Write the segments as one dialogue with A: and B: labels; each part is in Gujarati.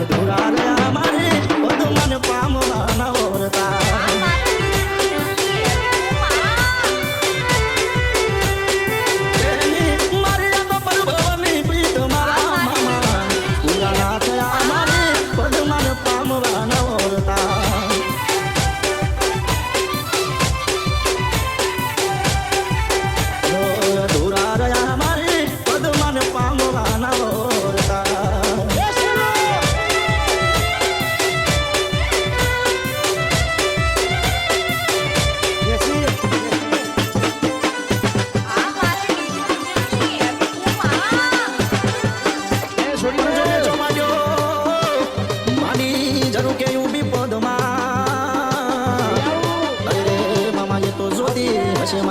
A: અધૂરા રહ્યા મારી બધું મને પામવા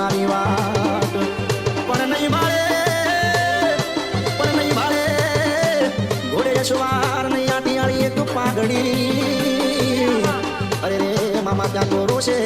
A: મારી વાત. પણ નહીં મારે, પણ નહીં મારે. ઘોડે સવાર નહીં આટી આળીએ તું પાઘડી. અરે રે, મામા ત્યાં તો રોશે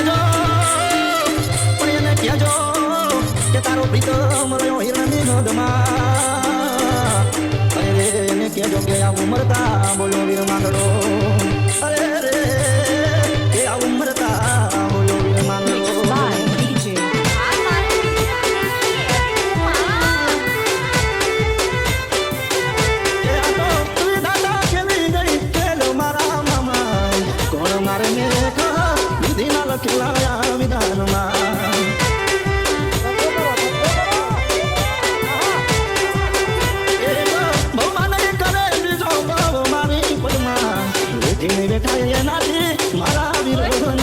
A: કહેજો પણ એને કહેજો કે તારો પ્રીતમ રહ્યો કહેજો કે આ ઉમરતા બોલો વીર માંગડો. અરે રે, કે આ ઉમરતા બોલો વીર માંગડો. મારા મારે લખેલા આ વિધાનમાં બેઠા એનાથી મારા વિરોધની